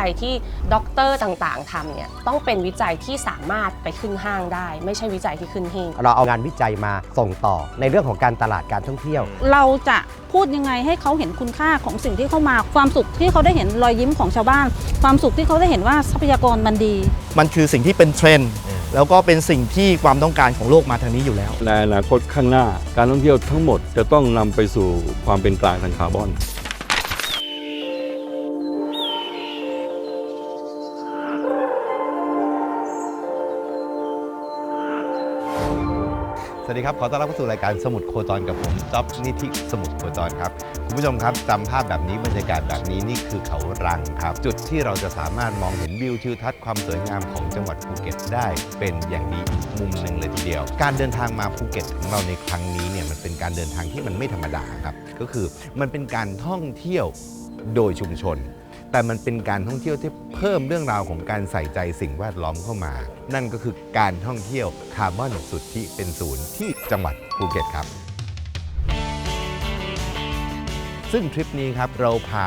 จัยที่ด็อกเตอร์ต่างๆทำเนี่ยต้องเป็นวิจัยที่สามารถไปขึ้นห้างได้ ไม่ใช่วิจัยที่ขึ้นหิ้งเราเอางานวิจัยมาส่งต่อในเรื่องของการตลาดการท่องเที่ยว เราจะพูดยังไงให้เขาเห็นคุณค่าของสิ่งที่เข้ามา ความสุขที่เขาได้เห็นรอยยิ้มของชาวบ้าน ความสุขที่เขาได้เห็นว่าทรัพยากรมันดี มันคือสิ่งที่เป็นเทรนด์แล้วก็เป็นสิ่งที่ความต้องการของโลกมาทางนี้อยู่แล้วในอนาคตข้างหน้า การท่องเที่ยวทั้งหมดจะต้องนำไปสู่ความเป็นกลางทางคาร์บอน วัสดีครับ ขอต้อนรับเข้าสู่รายการสมุดโคจรกับผมจ๊อบนิธิสมุดโคจรครับ คุณผู้ชมครับจำภาพแบบนี้บรรยากาศแบบนี้นี่คือเขารังครับ จุดที่เราจะสามารถมองเห็นวิวทิวทัศน์ความสวยงามของจังหวัดภูเก็ตได้เป็นอย่างดีอีกมุมหนึ่งเลยทีเดียว การเดินทางมาภูเก็ตของเราในครั้งนี้เนี่ยมันเป็นการเดินทางที่มันไม่ธรรมดาครับ ก็คือมันเป็นการท่องเที่ยวโดยชุมชน แต่มันเป็นการท่องเที่ยวที่ เพิ่มเรื่องราวของการใส่ใจสิ่งแวดล้อมเข้ามา นั่นก็คือการท่องเที่ยวคาร์บอนสุทธิเป็นศูนย์ที่จังหวัดภูเก็ตครับ ซึ่งทริปนี้ครับเราพา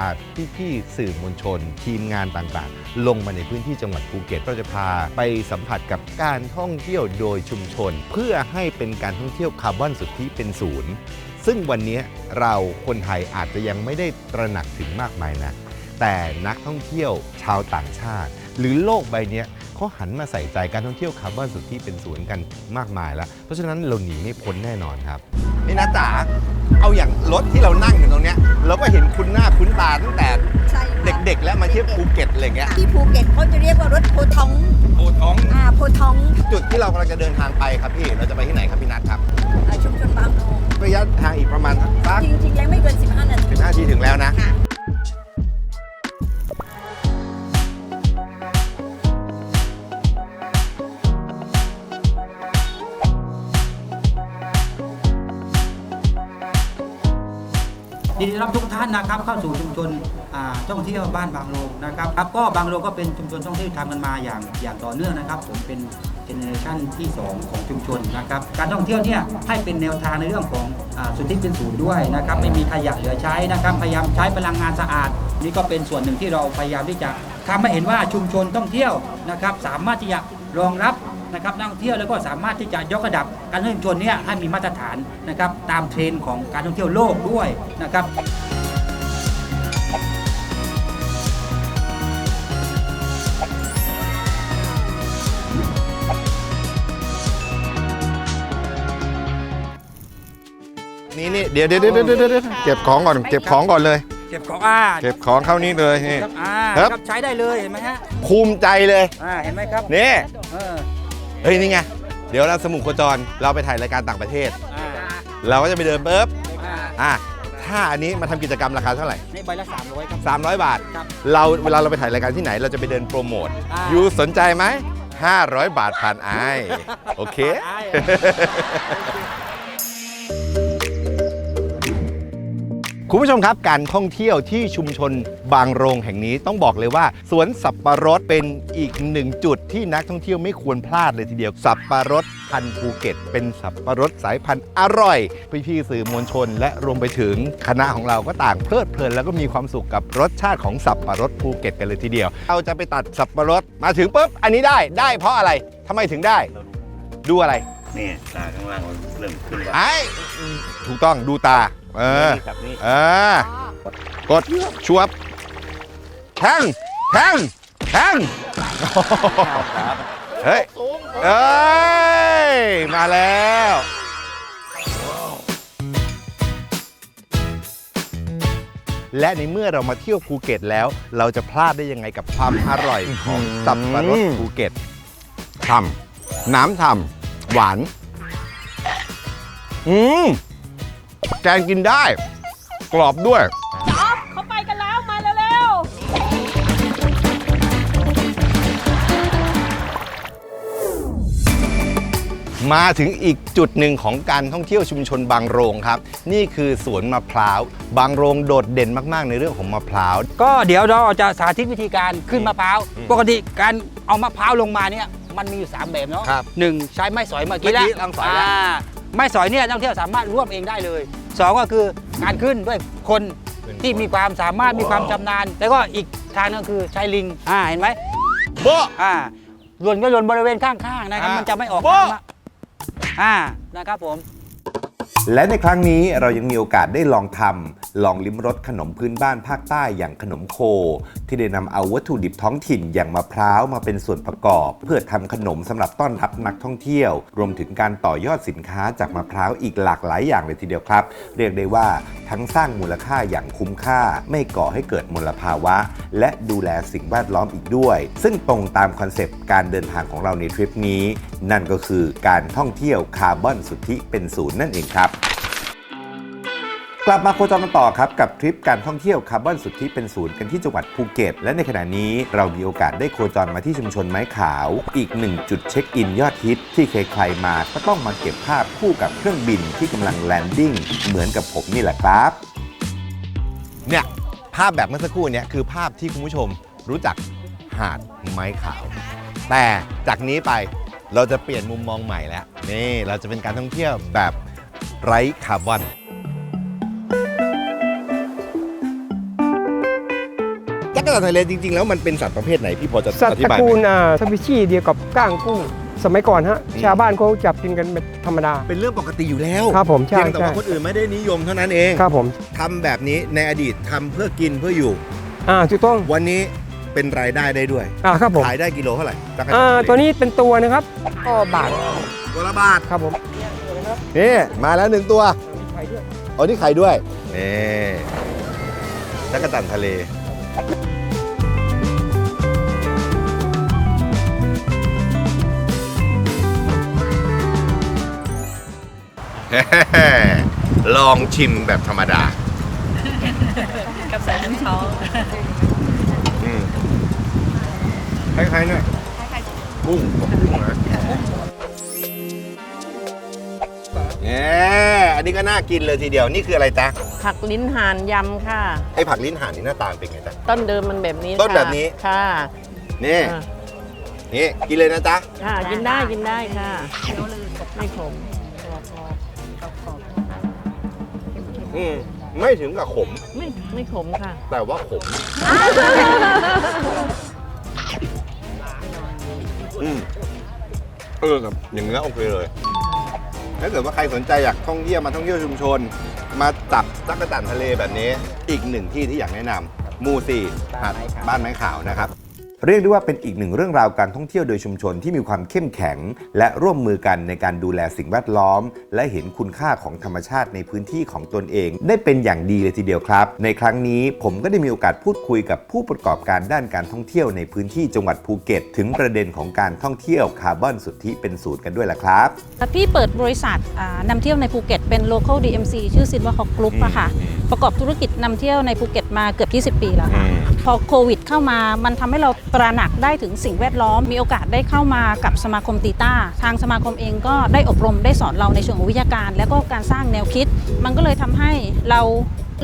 พี่ๆสื่อมวลชน ทีมงานต่างๆ ลงมาในพื้นที่จังหวัดภูเก็ตเราจะพาไปสัมผัสกับการท่องเที่ยวโดยชุมชน เพื่อให้เป็นการท่องเที่ยวคาร์บอนสุทธิเป็นศูนย์ซึ่งวันนี้เราคนไทยอาจจะยังไม่ได้ตระหนักถึงมากมายนะ แต่นักท่องเที่ยวชาวต่างชาติ หรือโลกใบเนี้ยเขาหันมาใส่ใจการท่องเที่ยวคาร์บอนสุทธิเป็นศูนย์กันมากมายแล้ว เพราะฉะนั้นเราหนีไม่พ้นแน่นอนครับนี่นะจ๋าเอาอย่างรถที่เรานั่งอยู่ตรงเนี้ยเราก็เห็นคุ้นหน้าคุ้นตาตั้งแต่ใช่ค่ะเด็กๆ แล้วมาเที่ยวภูเก็ตอะไรเงี้ยที่ภูเก็ตเขาจะเรียกว่ารถโพท้องโอท้องอ่าโพท้องจุดที่เรากำลังจะเดินทางไปครับพี่เราจะไปที่ไหนครับพี่นัทครับอ่าชุมชนบางโนระยะทางอีกประมาณสักจริงๆยังไม่เกิน 15 นาทีสิบห้าทีถึงแล้วนะค่ะ ยินดีต้อนรับทุกท่านนะครับเข้าสู่ชุมชนท่องเที่ยวบ้านบางโลงนะครับครับก็บางโลงก็เป็นชุมชนท่องเที่ยวทำกันมาอย่างอย่างต่อเนื่องนะครับ ผมเป็นเจเนอเรชันที่ 2 ของชุมชนนะครับการท่องเที่ยวเนี่ยให้เป็นแนวทางในเรื่องของอสุทธิเป็นศูนย์ด้วยนะครับไม่มีขยะเหลือใช้นะครับพยายามใช้พลังงานสะอาด นี่ก็เป็นส่วนหนึ่งที่เราพยายามที่จะทำให้เห็นว่าชุมชนท่องเที่ยวนะครับสามารถที่จะรองรับ นะครับนักท่องเที่ยวแล้วก็สามารถที่จะยกระดับการท่องเที่ยวชุมชนเนี่ยให้มีมาตรฐานนะครับตามเทรนด์ของการท่องเที่ยวโลกด้วยนะครับนี่นี่เดี๋ยวเดี๋ยวเดี๋ยวเดี๋ยวเดี๋ยวเก็บของก่อนเก็บของก่อนเลย เก็บของอ่าเก็บของเข้านี่เลยนี่ ครับอ่าครับ ครับใช้ได้เลยเห็นไหมฮะภูมิใจเลย อ่าเห็นไหมครับนี่ เออ เฮ้ยนี่ไง เดี๋ยวเราสมุขโคจรเราไปถ่ายรายการต่างประเทศอ่าเราก็จะไปเดินปุ๊บอ่าอะถ้าอันนี้มาทำกิจกรรมราคาเท่าไหร่ ในใบละ300ครับ 300 บาท ครับเราเวลาเราไปถ่ายรายการที่ไหนเราจะไปเดินโปรโมทอ่ายูสนใจไหม500 บาทผ่านไอายโอเคอ่า คุณผู้ชมครับการท่องเที่ยวที่ชุมชนบางโรงแห่งนี้ต้องบอกเลยว่า สวนสับปะรดเป็นอีกหนึ่งจุดที่นักท่องเที่ยวไม่ควรพลาดเลยทีเดียวสับปะรดพันธุ์ภูเก็ต เป็นสับปะรดสายพันธุ์อร่อยพี่ๆสื่อมวลชน และรวมไปถึงคณะของเราก็ต่างเพลิดเพลินแล้วก็มีความสุขกับรสชาติของสับปะรดภูเก็ตกันเลยทีเดียว เราจะไปตัดสับปะรดมาถึงปุ๊บอันนี้ได้ได้เพราะอะไรทำไมถึงได้ ดูอะไรนี่ตาข้างล่างมันเริ่มขึ้นแล้วไอ้ถูกต้องดูตา เออนี่ครับนี่เออ กดชวบแทงแทงแทงเฮ้ยเอ้ย มาแล้วและในเมื่อเรามาเที่ยวภูเก็ตแล้ว เราจะพลาดได้ยังไงกับความอร่อยของสับปะรดภูเก็ตทำน้ำทำหวาน อืม แกงกินได้ กรอบด้วยเขาไปกันแล้ว มาเร็วมาถึงอีกจุดหนึ่งของการท่องเที่ยวชุมชนบางโรงครับ นี่คือสวนมะพร้าว บางโรงโดดเด่นมากๆ ในเรื่องของมะพร้าว ก็เดี๋ยวเราจะสาธิตวิธีการขึ้นมะพร้าว ปกติการเอามะพร้าวลงมาเนี่ยมันมีอยู่ 3 แบบเนาะครับหนึ่งใช้ไม้สอยเมื่อกี้แล้วเมื่อกี้ลองสอยแล้วา ไม้สอยเนี่ยนักท่องเที่ยวสามารถร่วมเองได้เลยสองก็คือการขึ้นด้วยคนที่มีความสามารถมีความชำนาญแต่ก็อีกทางก็คือใช้ลิงอ่าเห็นไหมโบะอ่าหล่นก็หล่นบริเวณข้างๆนะครับอ่ามัมันจะไม่ออกโบ๊ะมาอ่านะครับผม และในครั้งนี้เรายังมีโอกาสได้ลองทำลองลิ้มรสขนมพื้นบ้านภาคใต้อย่างขนมโค ที่ได้นำเอาวัตถุดิบท้องถิ่นอย่างมะพร้าวมาเป็นส่วนประกอบ เพื่อทำขนมสำหรับต้อนรับนักท่องเที่ยว รวมถึงการต่อยอดสินค้าจากมะพร้าวอีกหลากหลายอย่างเลยทีเดียวครับ เรียกได้ว่าทั้งสร้างมูลค่าอย่างคุ้มค่า ไม่ก่อให้เกิดมลภาวะ และดูแลสิ่งแวดล้อมอีกด้วย ซึ่งตรงตามคอนเซปต์การเดินทางของเราในทริปนี้ นั่นก็คือการท่องเที่ยวคาร์บอนสุทธิเป็นศูนย์นั่นเองครับ กลับมาโคจรกันต่อครับกับทริปการท่องเที่ยวคาร์บอนสุทธิเป็นศูนย์กันที่จังหวัดภูเก็ต และในขณะนี้เรามีโอกาสได้โคจรมาที่ชุมชนไม้ขาว อีกหนึ่งจุดเช็คอินยอดฮิต ที่ใครๆมาก็ต้องมาเก็บภาพคู่กับเครื่องบินที่กำลังแลนดิ้งเหมือนกับผมนี่แหละครับ เนี่ยภาพแบบเมื่อสักครู่เนี่ยคือภาพที่คุณผู้ชมรู้จักหาดไม้ขาว แต่จากนี้ไปเราจะเปลี่ยนมุมมองใหม่แล้วนี่เราจะเป็นการท่องเที่ยวแบบไร้คาร์บอน กรจันทร์ทะเลจริงๆ แล้วมันเป็นสัตว์ประเภทไหนพี่พอจะสัตอว์ธิตระบายไหกูมลอ่าสปิชีส์เดียวกับก้างกุ้ง สมัยก่อนฮะอืมชาวบ้านเขาจับกินกันเป็นธรรมดา เป็นเรื่องปกติอยู่แล้วครับผมใช่เพียงแต่ว่าใช่คนอื่นไม่ได้นิยมเท่านั้นเองครับผมทำแบบนี้ในอดีตทำเพื่อกินเพื่ออยู่ อ่าถูกต้องวันนี้เป็นรายได้ได้ด้วย อ่าครับผมขายได้กิโลเท่าไหร่จักรจันทอ่าร์ทะเลตัวนี้เป็นตัวนะครับก็บาทตัวละบาทครับผมนี่มาแล้วหนึ่งตัวไข่ด้วยอ๋อนี่ไข่ด้วยนี่จักรจันทร์ทะเล ลองชิมแบบธรรมดา กับใส่น้ำเขาอืมคล้ายๆเนี่ยกุ้งผมกุ้งนะเนี่ยอันนี้ก็น่ากินเลยทีเดียว นี่คืออะไรจ๊ะ ผักลิ้นห่านยำค่ะ ไอ้ผักลิ้นห่านนี่หน้าตาเป็นไงจ๊ะ ต้นเดิมมันแบบนี้ต้นค่ะแบบนี้ ค่ะ นี่ อะ นี่ กินเลยนะจ๊ะ ค่ะ กินได้กินได้ค่ะ ไม่ขม อืมไม่ถึงกับขม ไม่ไม่ขมค่ะ แต่ว่าขม อืมเออกับอย่างเงี้ยโอเคเลย ถ้าเกิดว่าใครสนใจอยากท่องเที่ยวมาท่องเที่ยวชุมชน มาจับจักรจันทร์ทะเลแบบนี้ อีกหนึ่งที่ที่อยากแนะนำหมูสี่หาดบ้านไม้ขาวนะครับ เรียกได้ว่าเป็นอีกหนึ่งเรื่องราวการท่องเที่ยวโดยชุมชนที่มีความเข้มแข็ง และร่วมมือกันในการดูแลสิ่งแวดล้อม และเห็นคุณค่าของธรรมชาติในพื้นที่ของตนเอง ได้เป็นอย่างดีเลยทีเดียวครับ ในครั้งนี้ผมก็ได้มีโอกาสพูดคุยกับผู้ประกอบการด้านการท่องเที่ยวในพื้นที่จังหวัดภูเก็ต ถึงประเด็นของการท่องเที่ยวคาร์บอนสุทธิเป็นศูนย์กันด้วยล่ะครับ พี่เปิดบริษัทอ่านำเที่ยวในภูเก็ตเป็น local DMC ชื่อซินว่าฮอกกรุ๊ปอะค่ะ ประกอบธุรกิจนำเที่ยวในภูเก็ตมาเกือบ 20 ปีแล้วค่ะ พอโควิดเข้ามามันทำให้เราตระหนักได้ถึงสิ่งแวดล้อม มีโอกาสได้เข้ามากับสมาคมตีต้า ทางสมาคมเองก็ได้อบรมได้สอนเราในเชิงวิทยาการ และก็การสร้างแนวคิด มันก็เลยทำให้เรา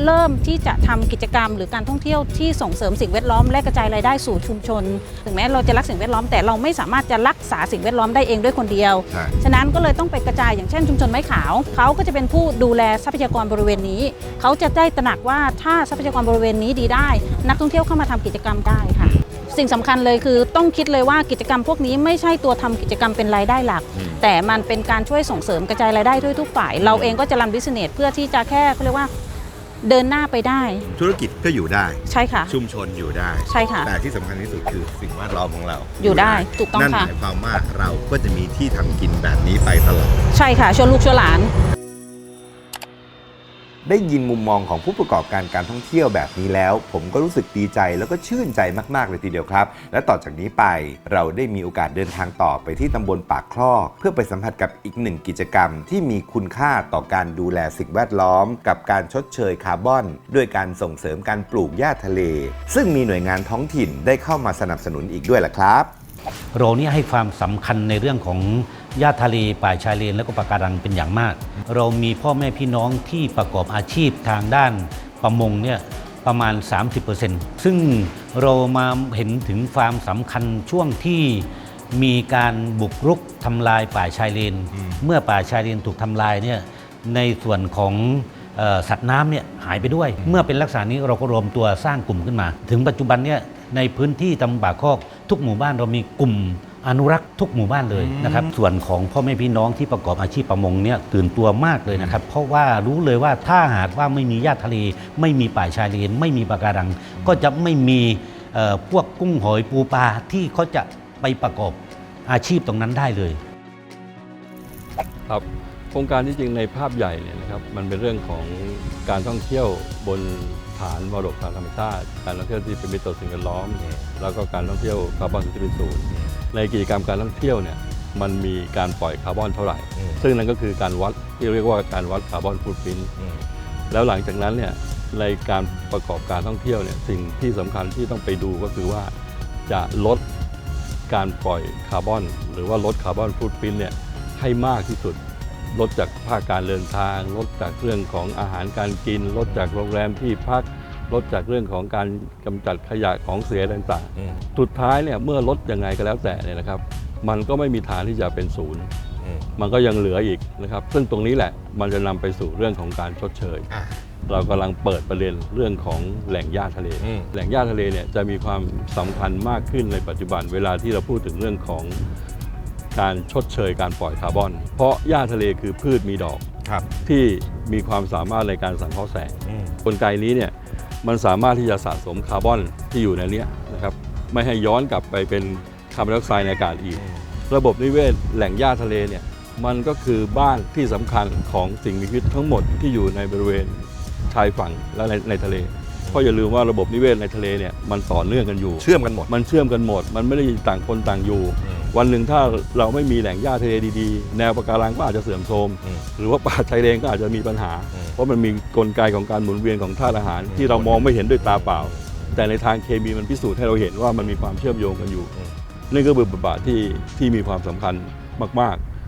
เริ่มที่จะทำกิจกรรม หรือการท่องเที่ยวที่ส่งเสริมสิ่งแวดล้อมและกระจายรายได้สู่ชุมชน ถึงแม้เราจะรักสิ่งแวดล้อมแต่เราไม่สามารถจะรักษาสิ่งแวดล้อมได้เองด้วยคนเดียวใช่ฉะนั้นก็เลยต้องไปกระจายอย่างเช่นชุมชนไม้ขาวเขาก็จะเป็นผู้ดูแลทรัพยากรบริเวณนี้ เขาจะได้ตระหนักว่าถ้าทรัพยากรบริเวณนี้ดีได้ นักท่องเที่ยวเข้ามาทำกิจกรรมได้ค่ะ สิ่งสำคัญเลยคือต้องคิดเลยว่ากิจกรรมพวกนี้ไม่ใช่ตัวทำกิจกรรมเป็นรายได้หลัก แต่มันเป็นการช่วยส่งเสริมกระจายรายได้ด้วยทุกฝ่าย เราเองก็จะรันบิสเนสเพื่อที่จะแค่เขาเรียกว่า เดินหน้าไปได้ ธุรกิจก็อยู่ได้ ใช่ค่ะ ชุมชนอยู่ได้ ใช่ค่ะ แต่ที่สำคัญที่สุดคือสิ่งแวดล้อมของเราอยู่ได้ถูกต้องนั่นค่ะ หมายความว่าเราก็จะมีที่ทำกินแบบนี้ไปตลอด ใช่ค่ะชวนลูกชวนหลาน ได้ยินมุมมองของผู้ประกอบการการท่องเที่ยวแบบนี้แล้ว ผมก็รู้สึกดีใจแล้วก็ชื่นใจมาก ๆ เลยทีเดียวครับ และต่อจากนี้ไปเราได้มีโอกาสเดินทางต่อไปที่ตำบลปากคลอกเพื่อไปสัมผัสกับอีกหนึ่งกิจกรรม ที่มีคุณค่าต่อการดูแลสิ่งแวดล้อม กับการชดเชยคาร์บอน ด้วยการส่งเสริมการปลูกหญ้าทะเล ซึ่งมีหน่วยงานท้องถิ่นได้เข้ามาสนับสนุนอีกด้วยล่ะครับ เราเนี่ยให้ความสำคัญในเรื่องของหญ้าทะเลป่าชายเลน และก็ปะการังเป็นอย่างมาก เรามีพ่อแม่พี่น้องที่ประกอบอาชีพทางด้านประมงเนี่ยประมาณ 30%ซึ่งเรามาเห็นถึงความสำคัญช่วงที่มีการบุกรุกทำลายป่าชายเลน เมื่อป่าชายเลนถูกทำลายเนี่ยในส่วนของเอ่อสัตว์น้ำเนี่ยหายไปด้วย เมื่อเป็นลักษณะนี้เราก็รวมตัวสร้างกลุ่มขึ้นมา ถึงปัจจุบันเนี่ยในพื้นที่ตำบลปากคอก ทุกหมู่บ้านเรามีกลุ่มอนุรักษ์ทุกหมู่บ้านเลยนะครับ ส่วนของพ่อแม่พี่น้องที่ประกอบอาชีพประมงเนี่ยตื่นตัวมากเลยนะครับ เพราะว่ารู้เลยว่าถ้าหากว่าไม่มีหญ้าทะเล ไม่มีป่าชายเลน ไม่มีปะการัง ก็จะไม่มีเอ่อพวกกุ้งหอยปูปลาที่เขาจะไปประกอบอาชีพตรงนั้นได้เลย ครับโครงการที่จริงในภาพใหญ่เนี่ยนะครับมันเป็นเรื่องของการท่องเที่ยวบน ฐานมรดกทางธรรมชาติ การท่องเที่ยวที่เป็นมิตรต่อสิ่งแวดล้อม แล้วก็การท่องเที่ยวคาร์บอนที่เป็นศูนย์ในกิจกรรมการท่องเที่ยวเนี่ยมันมีการปล่อยคาร์บอนเท่าไหร่ ซึ่งนั่นก็คือการวัดที่เรียกว่าการวัดคาร์บอนฟุตพิ้นแล้วหลังจากนั้นเนี่ยในการประกอบการท่องเที่ยวเนี่ยสิ่งที่สำคัญที่ต้องไปดูก็คือว่าจะลดการปล่อยคาร์บอน หรือว่าลดคาร์บอนฟุตพิ้นเนี่ยให้มากที่สุด ลดจากภาคการเดินทาง ลดจากเรื่องของอาหารการกิน ลดจากโรงแรมที่พัก ลดจากเรื่องของการกำจัดขยะของเสียต่างๆสุดท้ายเนี่ยเมื่อลดยังไงก็แล้วแต่เนี่ยนะครับ มันก็ไม่มีทางที่จะเป็นศูนย์มันก็ยังเหลืออีกนะครับ ซึ่งตรงนี้แหละมันจะนำไปสู่เรื่องของการชดเชยเรากำลังเปิดประเด็นเรื่องของแหล่งหญ้าทะเลแหล่งหญ้าทะเลเนี่ยจะมีความสำคัญมากขึ้นในปัจจุบันเวลาที่เราพูดถึงเรื่องของ การชดเชยการปล่อยคาร์บอน เพราะหญ้าทะเลคือพืชมีดอกที่มีความสามารถในการสังเคราะห์แสงกลไกนี้เนี่ยมันสามารถที่จะสะสมคาร์บอนที่อยู่ในเนี้ยนะครับไม่ให้ย้อนกลับไปเป็นคาร์บอนไดออกไซด์ในอากาศอีก ระบบนิเวศแหล่งหญ้าทะเลเนี่ยมันก็คือบ้านที่สำคัญของสิ่งมีชีวิตทั้งหมดที่อยู่ในบริเวณชายฝั่งและในในทะเล เพราะอย่าลืมว่าระบบนิเวศในทะเลเนี่ยมันต่อเนื่องกันอยู่ เชื่อมกันหมด มันเชื่อมกันหมด มันไม่ได้ต่างคนต่างอยู่ วันหนึ่งถ้าเราไม่มีแหล่งหญ้าทะเลดีๆ แนวปะการังก็อาจจะเสื่อมโทรมหรือว่าป่าชายเลนก็อาจจะมีปัญหา เพราะมันมีกลไกของการหมุนเวียนของธาตุอาหาร ที่เรามองไม่เห็นด้วยตาเปล่า แต่ในทางเคมีมันพิสูจน์ให้เราเห็นว่ามันมีความเชื่อมโยงกันอยู่นี่ก็เป็นบทบาทที่ที่มีความสำคัญมากๆ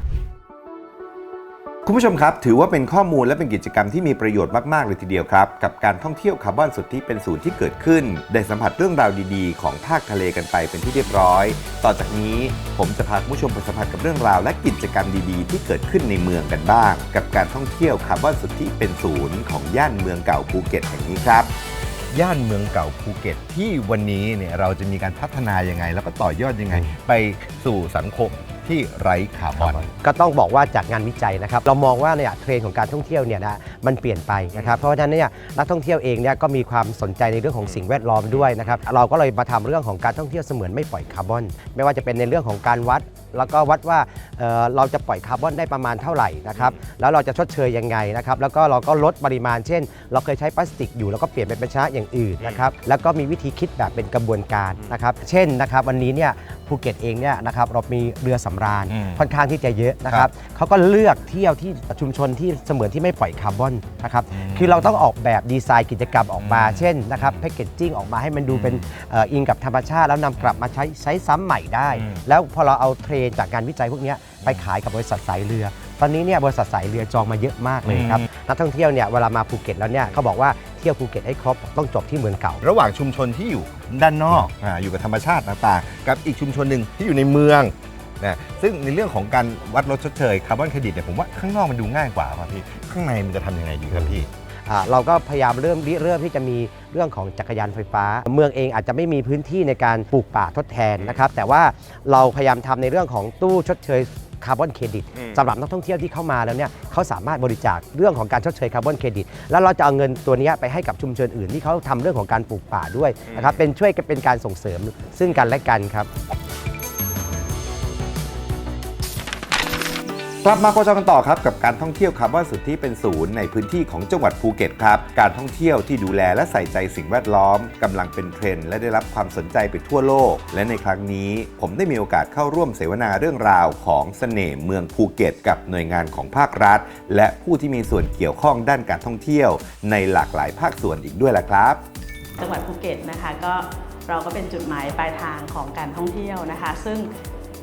คุณผู้ชมครับ ถือว่าเป็นข้อมูลและเป็นกิจกรรมที่มีประโยชน์มาก ๆ เลยทีเดียวครับ กับการท่องเที่ยวคาร์บอนสุทธิเป็นศูนย์ที่เกิดขึ้น ได้สัมผัสเรื่องราวดีๆ ของภาคทะเลกันไปเป็นที่เรียบร้อย ต่อจากนี้ผมจะพาคุณผู้ชมไปสัมผัสกับเรื่องราว และกิจกรรมดีๆ ที่เกิดขึ้นในเมืองกันบ้าง กับการท่องเที่ยวคาร์บอนสุทธิเป็นศูนย์ของย่านเมืองเก่าภูเก็ตแห่งนี้ครับย่านเมืองเก่าภูเก็ตที่วันนี้เนี่ยเราจะมีการพัฒนายังไง แล้วก็ต่อยอดยังไง ไปสู่สังคม ที่ไร้คาร์บอนก็ต้องบอกว่าจากงานวิจัยนะครับ เรามองว่าเนี่ยเทรนด์ของการท่องเที่ยวเนี่ยนะมันเปลี่ยนไปนะครับ เพราะฉะนั้นเนี่ยนักท่องเที่ยวเองเนี่ยก็มีความสนใจในเรื่องของสิ่งแวดล้อมด้วยนะครับ เราก็เลยมาทำเรื่องของการท่องเที่ยวเสมือนไม่ปล่อยคาร์บอน ไม่ว่าจะเป็นในเรื่องของการวัด แล้วก็วัดว่าเอ่อเราจะปล่อยคาร์บอนได้ประมาณเท่าไหร่นะครับแล้วเราจะชดเชยยังไงนะครับแล้วก็เราก็ลดปริมาณเช่น เราเคยใช้พลาสติกอยู่แล้วก็เปลี่ยนเป็นภาชนะอย่างอื่นนะครับแล้วก็มีวิธีคิดแบบเป็นกระบวนการนะครับเช่นนะครับวันนี้เนี่ยภูเก็ตเองเนี่ยนะครับเรามีเรือสำราญอืม ค่อนข้างที่จะเยอะนะครับเขาก็เลือกเที่ยวที่ชุมชนที่เสมือนที่ไม่ปล่อยคาร์บอนนะครับคือเราต้องออกแบบดีไซน์กิจกรรมออกมา เช่นนะครับแพคเกจจิ้งออกมาให้มันดูเป็นเอ่ออิงกับธรรมชาติ แล้วนำกลับมาใช้ใช้ซ้ำใหม่ได้ แล้วพอเราเอาเทรนจากการวิจัยพวกเนี้ยไปขายกับบริษัทสายเรือ ตอนนี้เนี่ยบริษัทสายเรือจองมาเยอะมากเลยครับนักท่องเที่ยวเนี่ยเวลามาภูเก็ตแล้วเนี่ยเขาบอกว่าเที่ยวภูเก็ตให้ครบต้องจบที่เมืองเก่า ระหว่างชุมชนที่อยู่ด้านนอกอาอยู่กับธรรมชาติต่างๆ กับอีกชุมชนหนึ่งที่อยู่ในเมืองนะซึ่งในเรื่องของการวัดลดชดเชยคาร์บอนเครดิตเนี่ยผมว่าข้างนอกมันดูง่ายกว่าครับพี่ข้างในมันจะทำยังไงดีครับพี่อ่า เราก็พยายามเริ่มริเริ่มที่จะมีเรื่องของจักรยานไฟฟ้า เมืองเองอาจจะไม่มีพื้นที่ในการปลูกป่าทดแทนนะครับ แต่ว่าเราพยายามทำในเรื่องของตู้ชดเชยคาร์บอนเครดิตสำหรับนักท่องเที่ยวที่เข้ามาแล้วเนี่ยเขาสามารถบริจาคเรื่องของการชดเชยคาร์บอนเครดิตแล้วเราจะเอาเงินตัวเนี้ยไปให้กับชุมชนอื่นที่เขาทำเรื่องของการปลูกป่าด้วยนะครับเป็นช่วยกันเป็นการส่งเสริมซึ่งกันและกันครับ กลับมาโคจรกันต่อครับกับการท่องเที่ยวคาร์บอนสุทธิเป็นศูนย์ในพื้นที่ของจังหวัดภูเก็ตครับ การท่องเที่ยวที่ดูแลและใส่ใจสิ่งแวดล้อมกำลังเป็นเทรนด์และได้รับความสนใจไปทั่วโลก และในครั้งนี้ผมได้มีโอกาสเข้าร่วมเสวนาเรื่องราวของเสน่ห์เมืองภูเก็ต กับหน่วยงานของภาครัฐ และผู้ที่มีส่วนเกี่ยวข้องด้านการท่องเที่ยว ในหลากหลายภาคส่วนอีกด้วยล่ะครับ จังหวัดภูเก็ตนะคะก็เราก็เป็นจุดหมายปลายทางของการท่องเที่ยวนะคะ ซึ่ง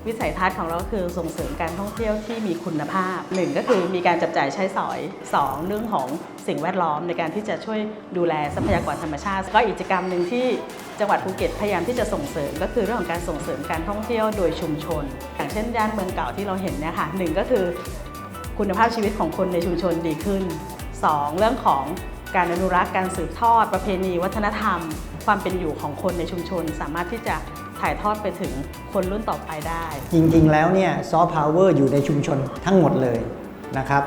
วิสัยทัศน์ของเราก็คือส่งเสริมการท่องเที่ยวที่มีคุณภาพหนึ่งก็คือมีการจับจ่ายใช้สอยสองเรื่องของสิ่งแวดล้อมในการที่จะช่วยดูแลทรัพยากรธรรมชาติ ก็อีกกิจกรรมหนึ่งที่จังหวัดภูเก็ตพยายามที่จะส่งเสริม ก็คือเรื่องของการส่งเสริมการท่องเที่ยวโดยชุมชน อย่างเช่นย่านเมืองเก่าที่เราเห็นเนี่ยค่ะหนึ่งก็คือคุณภาพชีวิตของคนในชุมชนดีขึ้น 2. เรื่องของการอนุรักษ์การสืบทอดประเพณี วัฒนธรรม ความเป็นอยู่ของคนในชุมชน สามารถที่จะ ถ่ายทอดไปถึงคนรุ่นต่อไปได้ จริงๆ แล้วเนี่ยซอฟต์พาวเวอร์อยู่ในชุมชนทั้งหมดเลยนะครับ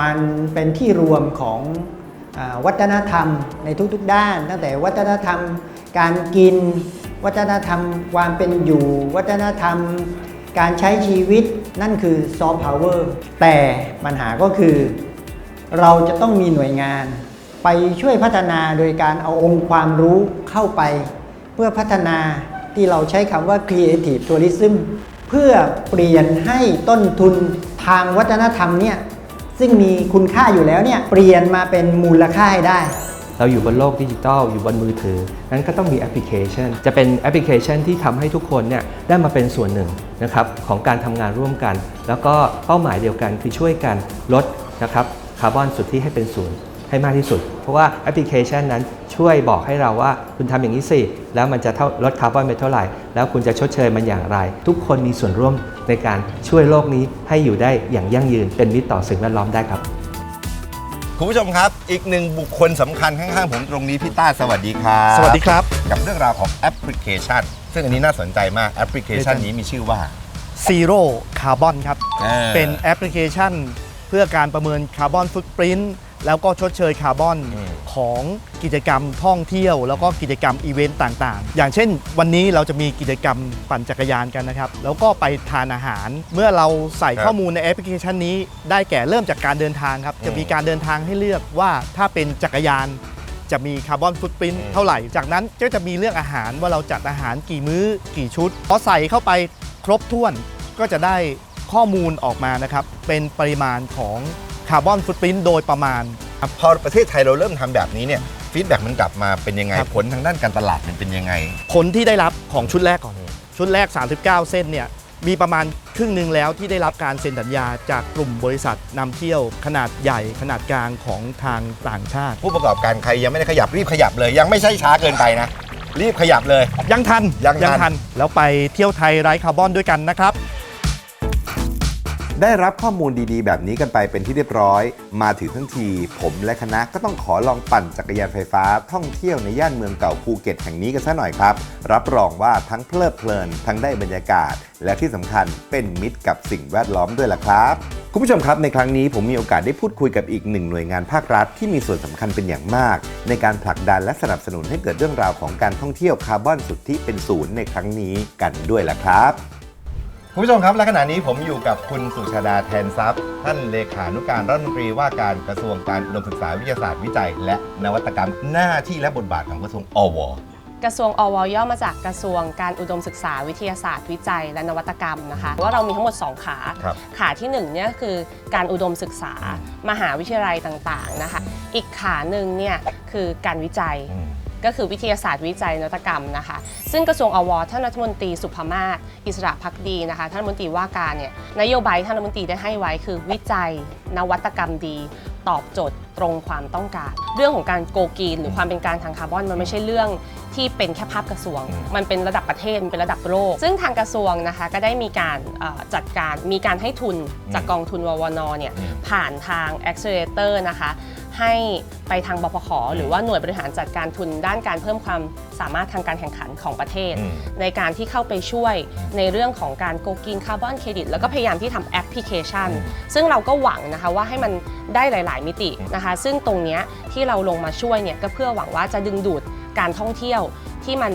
มันเป็นที่รวมของอวัฒนธรรมในทุกๆด้าน ตั้งแต่วัฒนธรรมการกิน วัฒนธรรมความเป็นอยู่ วัฒนธรรมการใช้ชีวิตนั่นคือซอฟต์พาวเวอร์แต่ปัญหาก็คือ เราจะต้องมีหน่วยงาน ไปช่วยพัฒนาโดยการเอาองค์ความรู้เข้าไป เพื่อพัฒนา ที่เราใช้คำว่า creative tourism เพื่อเปลี่ยนให้ต้นทุนทางวัฒนธรรมเนี่ยซึ่งมีคุณค่าอยู่แล้วเนี่ยเปลี่ยนมาเป็นมูลค่าให้ได้ เราอยู่บนโลกดิจิทัลอยู่บนมือถือ นั้นก็ต้องมีแอปพลิเคชัน จะเป็นแอปพลิเคชันที่ทำให้ทุกคนเนี่ยได้มาเป็นส่วนหนึ่งนะครับของการทำงานร่วมกัน แล้วก็เป้าหมายเดียวกันคือช่วยกันลดนะครับคาร์บอนสุทธิให้เป็นศูนย์ ให้มากที่สุด เพราะว่าแอปพลิเคชันนั้นช่วยบอกให้เราว่าคุณทำอย่างนี้สิ แล้วมันจะเท่าลดคาร์บอนไปเท่าไหร่ แล้วคุณจะชดเชยมันอย่างไร ทุกคนมีส่วนร่วมในการช่วยโลกนี้ให้อยู่ได้อย่างยั่งยืน เป็นมิตรต่อสิ่งแวดล้อมได้ครับ คุณผู้ชมครับ อีกหนึ่งบุคคลสำคัญข้างๆผมตรงนี้พี่ต้าสวัสดีครับสวัสดีครับ กับเรื่องราวของแอปพลิเคชัน ซึ่งอันนี้น่าสนใจมากแอปพลิเคชันนี้มีชื่อว่า Zero Carbon ครับเออเป็นแอปพลิเคชัน เพื่อการประเมินคาร์บอนฟุตปรินต์ แล้วก็ชดเชยคาร์บอนของกิจกรรมท่องเที่ยว แล้วก็กิจกรรมอีเวนต์ต่างๆ อย่างเช่น วันนี้เราจะมีกิจกรรมปั่นจักรยานกันนะครับ แล้วก็ไปทานอาหาร เมื่อเราใส่ครับข้อมูลในแอปพลิเคชันนี้ ได้แก่เริ่มจากการเดินทางครับ จะมีการเดินทางให้เลือกว่าถ้าเป็นจักรยานจะมีคาร์บอนฟุตปรินต์เท่าไหร่ จากนั้นก็จะมีเรื่องอาหารว่าเราจัดอาหารกี่มื้อกี่ชุด พอใส่เข้าไปครบถ้วนก็จะได้ข้อมูลออกมานะครับ เป็นปริมาณของ คาร์บอนฟุตปรินต์โดยประมาณ พอประเทศไทยเราเริ่มทำแบบนี้เนี่ยฟีดแบ็กมันกลับมาเป็นยังไง ผลทางด้านการตลาดมันเป็นยังไง ผลที่ได้รับของชุดแรกก่อน ชุดแรก 39 เส้นเนี่ยมีประมาณครึ่งหนึ่งแล้วที่ได้รับการเซ็นสัญญาจากกลุ่มบริษัทนำเที่ยวขนาดใหญ่ขนาดกลางของทางต่างชาติ ผู้ประกอบการใครยังไม่ได้ขยับรีบขยับเลย ยังไม่ใช่ช้าเกินไปนะ รีบขยับเลย ยังทันยังทัน แล้วไปเที่ยวไทยไร้คาร์บอนด้วยกันนะครับ ได้รับข้อมูลดีๆ แบบนี้กันไปเป็นที่เรียบร้อย มาถึงทั้งที ผมและคณะก็ต้องขอลองปั่นจักรยานไฟฟ้าท่องเที่ยวในย่านเมืองเก่าภูเก็ตแห่งนี้กันซะหน่อยครับ รับรองว่าทั้งเพลิดเพลิน ทั้งได้บรรยากาศ และที่สำคัญเป็นมิตรกับสิ่งแวดล้อมด้วยล่ะครับ คุณผู้ชมครับในครั้งนี้ผมมีโอกาสได้พูดคุยกับอีกหนึ่งหน่วยงานภาครัฐที่มีส่วนสำคัญเป็นอย่างมาก ในการผลักดันและสนับสนุนให้เกิดเรื่องราวของการท่องเที่ยวคาร์บอนสุทธิเป็นศูนย์ในครั้งนี้กันด้วยล่ะครับ คุณผู้ชมครับ และขณะนี้ผมอยู่กับคุณสุชาดาแทนทรัพย์ ท่านเลขานุการรัฐมนตรีว่าการกระทรวงการอุดมศึกษาวิทยาศาสตร์วิจัย และนวัตกรรมหน้าที่และบทบาทของกระทรวงอว กระทรวงอวย่อมาจากกระทรวงการอุดมศึกษาวิทยาศาสตร์วิจัย และนวัตกรรมนะคะว่าเรามีทั้งหมด 2 ขา ครับ ขาที่1เนี่ยคือการอุดมศึกษามหาวิทยาลัยต่างๆนะคะ อีกขาหนึ่งเนี่ยคือการวิจัย ก็คือวิทยาศาสตร์วิจัยนวัตกรรมนะคะ ซึ่งกระทรวงอวท่านรัฐมนตรีสุภมาศอิสระพักดีนะคะ ท่านรัฐมนตรีว่าการเนี่ยนโยบายท่านรัฐมนตรีได้ให้ไว้คือวิจัยนวัตกรรมดี ตอบโจทย์ตรงความต้องการ เรื่องของการโกกีนหรือความเป็นการทางคาร์บอนมันไม่ใช่เรื่องที่เป็นแค่ภาพกระทรวง มันเป็นระดับประเทศเป็นระดับโลก ซึ่งทางกระทรวงนะคะก็ได้มีการจัดการมีการให้ทุนจากกองทุนววนเนี่ยผ่านทาง Accelerator นะคะ ให้ไปทางบพขหรือว่าหน่วยบริหารจัดการทุนด้านการเพิ่มความสามารถทางการแข่งขันของประเทศอืมในการที่เข้าไปช่วยในเรื่องของการโกกินคาร์บอนเครดิตแล้วก็พยายามที่ทำแอปพลิเคชัน ซึ่งเราก็หวังนะคะว่าให้มันได้หลาย ๆ มิตินะคะ ซึ่งตรงเนี้ยที่เราลงมาช่วยเนี่ยก็เพื่อหวังว่าจะดึงดูดการท่องเที่ยวที่มัน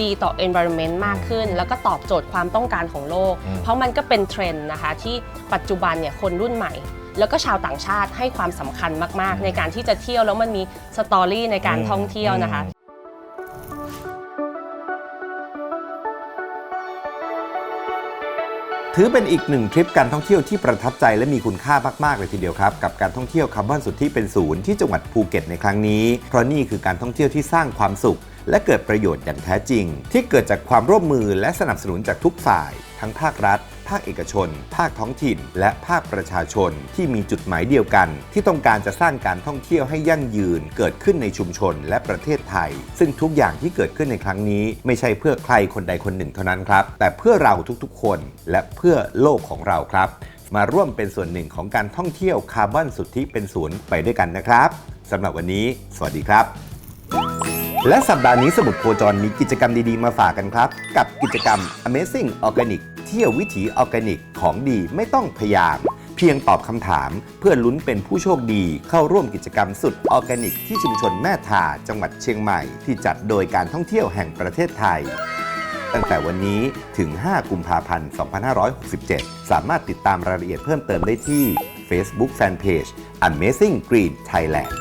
ดีต่อ environment มากขึ้น แล้วก็ตอบโจทย์ความต้องการของโลกอืมเพราะมันก็เป็นเทรนด์นะคะที่ปัจจุบันเนี่ยคนรุ่นใหม่ แล้วก็ชาวต่างชาติให้ความสำคัญมาก ๆ ในการที่จะเที่ยวแล้วมันมีสตอรี่ในการท่องเที่ยวนะคะ ถือเป็นอีกหนึ่งทริปการท่องเที่ยวที่ประทับใจและมีคุณค่ามากๆเลยทีเดียวครับ กับการท่องเที่ยวคาร์บอนสุทธิเป็นศูนย์ที่จังหวัดภูเก็ตในครั้งนี้ เพราะนี่คือการท่องเที่ยวที่สร้างความสุข และเกิดประโยชน์อย่างแท้จริง ที่เกิดจากความร่วมมือและสนับสนุนจากทุกฝ่าย ทั้งภาครัฐ ภาคเอกชน ภาคท้องถิ่น และภาคประชาชนที่มีจุดหมายเดียวกัน ที่ต้องการจะสร้างการท่องเที่ยวให้ยั่งยืน เกิดขึ้นในชุมชนและประเทศไทย ซึ่งทุกอย่างที่เกิดขึ้นในครั้งนี้ไม่ใช่เพื่อใครคนใดคนหนึ่งเท่านั้นครับ แต่เพื่อเราทุกๆ คน และเพื่อโลกของเราครับ มาร่วมเป็นส่วนหนึ่งของการท่องเที่ยวคาร์บอนสุทธิเป็นศูนย์ไปด้วยกันนะครับสำหรับวันนี้ สวัสดีครับ และสัปดาห์นี้สมุดโคจรมีกิจกรรมดีๆมาฝากกันครับ กับกิจกรรม Amazing Organic เที่ยววิถีออร์แกนิกของดีไม่ต้องพยายาม เพียงตอบคำถามเพื่อลุ้นเป็นผู้โชคดีเข้าร่วมกิจกรรมสุดออร์แกนิก ที่ชุมชนแม่ทาจังหวัดเชียงใหม่ ที่จัดโดยการท่องเที่ยวแห่งประเทศไทย ตั้งแต่วันนี้ถึง 5 กุมภาพันธ์ 2567 สามารถติดตามรายละเอียดเพิ่มเติมได้ที่ Facebook Fanpage Amazing Green Thailand